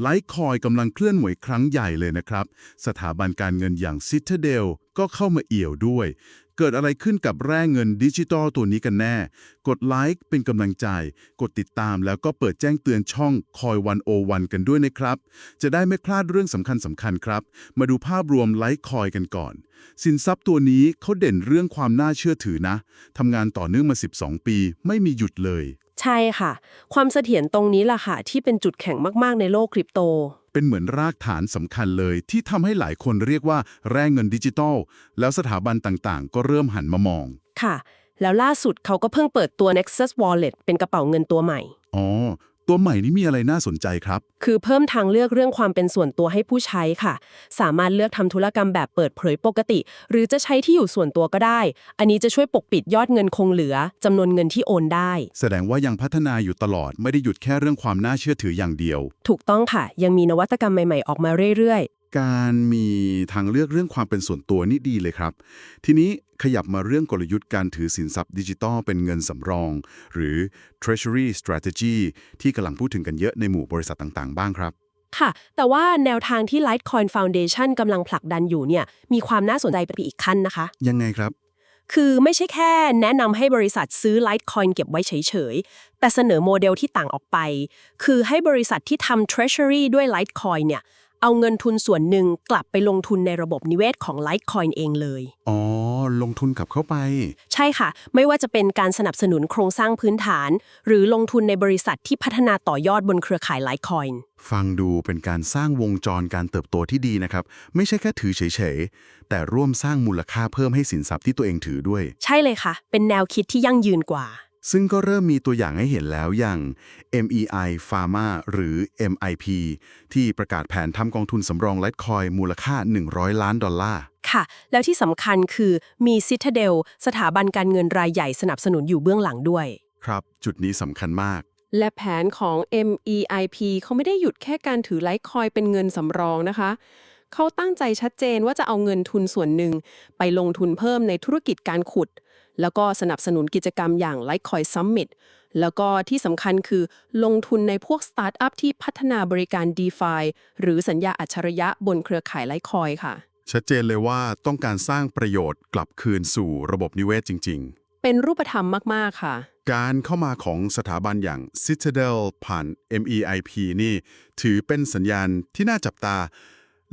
ไลท์คอยกำลังเคลื่อนไหวครั้งใหญ่เลยนะครับ สถาบันการเงินอย่าง Citadel ก็เข้ามาเอี่ยวด้วย เกิดอะไรขึ้นกับแร่เงินดิจิตอลตัวนี้กันแน่ กดไลค์เป็นกำลังใจ กดติดตามแล้วก็เปิดแจ้งเตือนช่องคอยวันโอวันกันด้วยนะครับ จะได้ไม่พลาดเรื่องสำคัญสำคัญๆครับ มาดูภาพรวมไลค์คอยกันก่อน สินทรัพย์ตัวนี้เขาเด่นเรื่องความน่าเชื่อถือนะทำงานต่อเนื่องมา 12 ปี ไม่มีหยุดเลย ใช่ค่ะ ความเสถียรตรงนี้ล่ะค่ะ ที่เป็นจุดแข็งมาก ๆ ในโลกคริปโต เป็นเหมือนรากฐานสำคัญเลยที่ทำให้หลายคนเรียกว่าแร่เงินดิจิตอลแล้วสถาบันต่างๆ ก็เริ่มหันมามอง ค่ะ แล้วล่าสุดเขาก็เพิ่งเปิดตัว Nexus Wallet เป็นกระเป๋าเงินตัวใหม่ อ๋อ ตัวใหม่นี้มีอะไรน่าสนใจครับ คือเพิ่มทางเลือกเรื่องความเป็นส่วนตัวให้ผู้ใช้ค่ะ สามารถเลือกทำธุรกรรมแบบเปิดเผยปกติ หรือจะใช้ที่อยู่ส่วนตัวก็ได้ อันนี้จะช่วยปกปิดยอดเงินคงเหลือจำนวนเงินที่โอนได้ แสดงว่ายังพัฒนาอยู่ตลอดไม่ได้หยุดแค่เรื่องความน่าเชื่อถืออย่างเดียว ถูกต้องค่ะ ยังมีนวัตกรรมใหม่ๆออกมาเรื่อย การมีทางเลือกเรื่องความเป็นส่วนตัวนี่ดีเลยครับ ทีนี้ขยับมาเรื่องกลยุทธ์การถือสินทรัพย์ดิจิตอลเป็นเงินสำรอง หรือ treasury strategy ที่กำลังพูดถึงกันเยอะในหมู่บริษัทต่างๆ บ้างครับๆค่ะ แต่ว่าแนวทางที่ Litecoin Foundation กำลังผลักดันอยู่เนี่ย มีความน่าสนใจไปอีกขั้นนะคะ ยังไงครับ คือไม่ใช่แค่แนะนำให้บริษัทซื้อ Litecoin เก็บไว้เฉยๆ แต่เสนอโมเดลที่ต่างออกไป คือให้บริษัทที่ทำ Treasury ด้วย Litecoin เนี่ย เอาเงินทุนส่วนหนึ่งกลับไปลงทุนในระบบนิเวศของ Litecoin เองเลย อ๋อ ลงทุนกลับเข้าไป ใช่ค่ะ ไม่ว่าจะเป็นการสนับสนุนโครงสร้างพื้นฐาน หรือลงทุนในบริษัทที่พัฒนาต่อยอดบนเครือข่าย Litecoin ฟังดูเป็นการสร้างวงจรการเติบโตที่ดีนะครับ ไม่ใช่แค่ถือเฉยๆ แต่ร่วมสร้างมูลค่าเพิ่มให้สินทรัพย์ที่ตัวเองถือด้วย ใช่เลยค่ะ เป็นแนวคิดที่ยั่งยืนกว่า ซึ่งก็เริ่มมีตัวอย่างให้เห็นแล้วอย่าง MEI Pharma หรือ MIP ที่ประกาศแผนทำกองทุนสำรองไลท์คอยมูลค่า 100 ล้านดอลลาร์ ค่ะ แล้วที่สำคัญคือมี Citadel สถาบันการเงินรายใหญ่สนับสนุนอยู่เบื้องหลังด้วย ครับ จุดนี้สำคัญมาก และแผนของ MEIP เขาไม่ได้หยุดแค่การถือไลท์คอยน์เป็นเงินสำรองนะคะ เขาตั้งใจชัดเจนว่าจะเอาเงินทุนส่วนหนึ่ง ไปลงทุนเพิ่มในธุรกิจการขุด แล้วก็สนับสนุนกิจกรรมอย่าง Litecoin Summit แล้วก็ที่สำคัญคือลงทุนในพวกสตาร์ทอัพที่พัฒนาบริการ DeFi หรือสัญญาอัจฉริยะบนเครือข่าย Litecoin ค่ะ ชัดเจนเลยว่าต้องการสร้างประโยชน์กลับคืนสู่ระบบนิเวศจริงเป็นรูปธรรมมาก ๆ ค่ะๆการเข้ามาของสถาบันอย่าง Citadel ผ่าน MEIP นี่ ถือเป็นสัญญาณที่น่าจับตา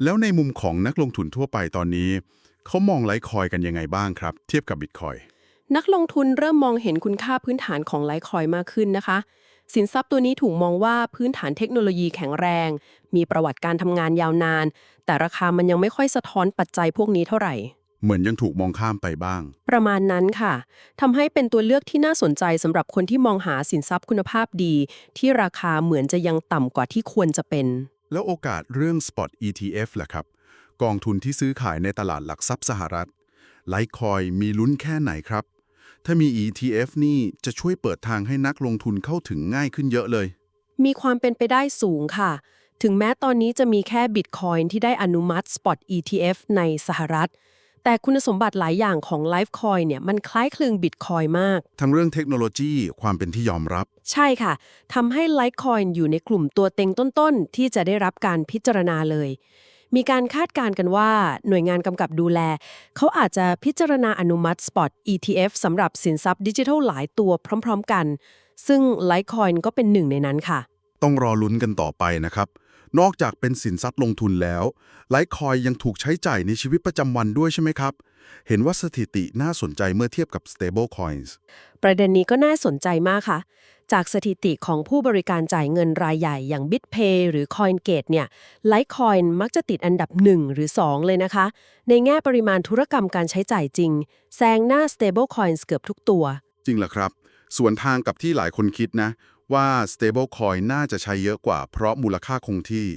แล้วในมุมของนักลงทุนทั่วไปตอนนี้ เขามองไลท์คอยกันยังไงบ้างครับ เทียบกับบิตคอย นักลงทุนเริ่มมองเห็นคุณค่าพื้นฐานของไลท์คอยน์มากขึ้นนะคะ สินทรัพย์ตัวนี้ถูกมองว่าพื้นฐานเทคโนโลยีแข็งแรง มีประวัติการทำงานยาวนาน แต่ราคามันยังไม่ค่อยสะท้อนปัจจัยพวกนี้เท่าไหร่ เหมือนยังถูกมองข้ามไปบ้าง ประมาณนั้นค่ะทำให้เป็นตัวเลือกที่น่าสนใจสำหรับคนที่มองหาสินทรัพย์คุณภาพดี ที่ราคาเหมือนจะยังต่ำกว่าที่ควรจะเป็น แล้วโอกาสเรื่อง Spot ETF ล่ะครับ กองทุนที่ซื้อขายในตลาดหลักทรัพย์สหรัฐไลท์คอยมีลุ้นแค่ไหนครับ ถ้ามี ETF นี่จะช่วยเปิดทางให้นักลงทุนเข้าถึงง่ายขึ้นเยอะเลย มีความเป็นไปได้สูงค่ะ ถึงแม้ตอนนี้จะมีแค่บิตคอยน์ที่ได้อนุมัติ Spot ETF ในสหรัฐ แต่คุณสมบัติหลายอย่างของ Lifecoin เนี่ยมันคล้ายคลึงบิตคอยน์มาก ทั้งเรื่องเทคโนโลยีความเป็นที่ยอมรับ ใช่ค่ะทำให้ Litecoin อยู่ในกลุ่มตัวเต็งต้นๆ ที่จะได้รับการพิจารณาเลย มีการคาดการณ์กันว่าหน่วยงานกำกับดูแล เขาอาจจะพิจารณาอนุมัติ Spot ETF สำหรับสินทรัพย์ดิจิทัลหลายตัวพร้อม ๆ กัน ซึ่ง Litecoin ก็เป็นหนึ่งในนั้นค่ะ ต้องรอลุ้นกันต่อไปนะครับ นอกจากเป็นสินทรัพย์ลงทุนแล้วไลท์คอยยังถูกใช้จ่ายในชีวิตประจำวันด้วยใช่ไหมครับ เห็นว่าสถิติน่าสนใจเมื่อเทียบกับ stable coins ประเด็นนี้ก็น่าสนใจมากค่ะ จากสถิติของผู้บริการจ่ายเงินรายใหญ่อย่าง BitPay หรือ CoinGate เนี่ย Litecoin มักจะติดอันดับ 1 หรือ 2 เลยนะคะ ในแง่ปริมาณธุรกรรมการใช้จ่ายจริงแซงหน้า Stable Coins เกือบทุกตัว จริงเหรอครับ ส่วนทางกับที่หลายคนคิดนะ ว่า stable coin น่าจะใช้เยอะกว่าเพราะมูลค่าคงที่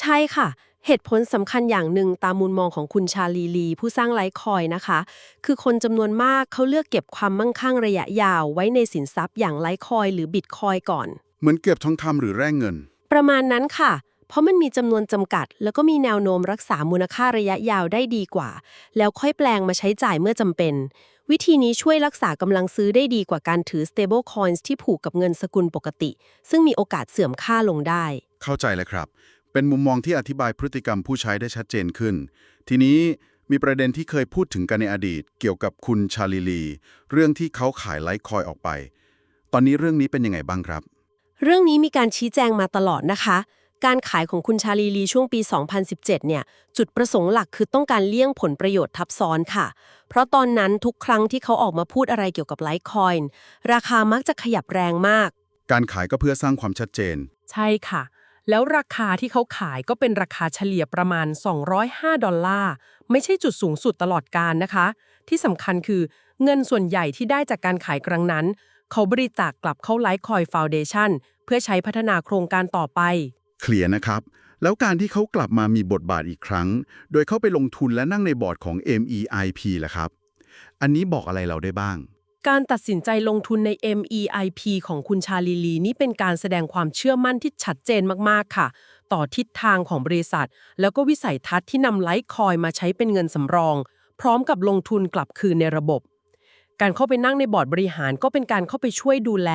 ใช่ค่ะ เหตุผลสำคัญอย่างหนึ่งตามมุมมองของคุณชาลีลี ผู้สร้างไลท์คอยนะคะ คือคนจำนวนมากเขาเลือกเก็บความมั่งคั่งระยะยาวไว้ในสินทรัพย์อย่างไลท์คอยหรือบิตคอยก่อน เหมือนเก็บทองคำหรือแร่เงิน ประมาณนั้นค่ะ เพราะมันมีจำนวนจำกัด แล้วก็มีแนวโน้มรักษามูลค่าระยะยาวได้ดีกว่า แล้วค่อยแปลงมาใช้จ่ายเมื่อจำเป็น วิธีนี้ช่วยรักษากำลังซื้อได้ดีกว่าการถือ stable coins ที่ผูกกับเงินสกุลปกติ ซึ่งมีโอกาสเสื่อมค่าลงได้ เข้าใจเลยครับ เป็นมุมมองที่อธิบายพฤติกรรมผู้ใช้ได้ชัดเจนขึ้น ทีนี้มีประเด็นที่เคยพูดถึงกันในอดีต เกี่ยวกับคุณชาลิลี เรื่องที่เขาขายไลท์คอยน์ออกไป ตอนนี้เรื่องนี้เป็นยังไงบ้างครับ เรื่องนี้มีการชี้แจงมาตลอดนะคะ การขายของคุณชาลีลีช่วงปี 2017 เนี่ย จุดประสงค์หลักคือต้องการเลี่ยงผลประโยชน์ทับซ้อนค่ะ เพราะตอนนั้นทุกครั้งที่เขาออกมาพูดอะไรเกี่ยวกับไลท์คอยน์ราคามักจะขยับแรงมาก การขายก็เพื่อสร้างความชัดเจน ใช่ค่ะ แล้วราคาที่เขาขายก็เป็นราคาเฉลี่ยประมาณ 205 ดอลลาร์ ไม่ใช่จุดสูงสุดตลอดการนะคะ ที่สำคัญคือเงินส่วนใหญ่ที่ได้จากการขายครั้งนั้น เขาบริจาคกลับเข้าไลท์คอยฟาวเดชันเพื่อใช้พัฒนาโครงการต่อไป เคลียร์นะครับ แล้วการที่เขากลับมามีบทบาทอีกครั้ง โดยเข้าไปลงทุนและนั่งในบอร์ดของ MEIP ล่ะครับ อันนี้บอกอะไรเราได้บ้าง การตัดสินใจลงทุนใน MEIP ของคุณชาลีลีนี่เป็นการแสดงความเชื่อมั่นที่ชัดเจนมากๆค่ะ ต่อทิศทางของบริษัท แล้วก็วิสัยทัศน์ที่นำไลท์คอยมาใช้เป็นเงินสำรอง พร้อมกับลงทุนกลับคืนในระบบ การเข้าไปนั่งในบอร์ดบริหารก็เป็นการเข้าไปช่วยดูแล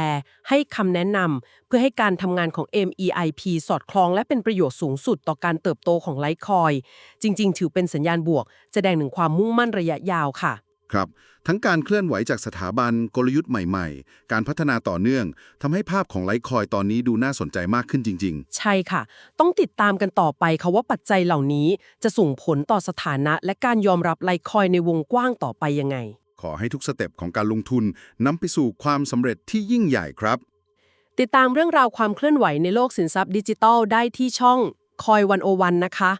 ให้คำแนะนำเพื่อให้การทำงานของ MEIP สอดคล้องและเป็นประโยชน์สูงสุดต่อการเติบโตของไลท์คอยน์จริง ๆ ถือเป็นสัญญาณบวก แสดงถึงความมุ่งมั่นระยะยาวค่ะ ครับ ทั้งการเคลื่อนไหวจากสถาบันกลยุทธ์ใหม่ๆ การพัฒนาต่อเนื่องทำให้ภาพของไลท์คอยน์ตอนนี้ดูน่าสนใจมากขึ้นจริง ใช่ค่ะ ต้องติดตามกันต่อไปค่ะว่าปัจจัยเหล่านี้จะส่งผลต่อสถานะ และการยอมรับไลท์คอยน์ในวงกว้างต่อไปยังไงๆ ขอให้ทุกสเต็ปของการลงทุนนำไปสู่ความสำเร็จที่ยิ่งใหญ่ครับ ติดตามเรื่องราวความเคลื่อนไหวในโลกสินทรัพย์ดิจิทัลได้ที่ช่องคอยวันโอวันนะคะ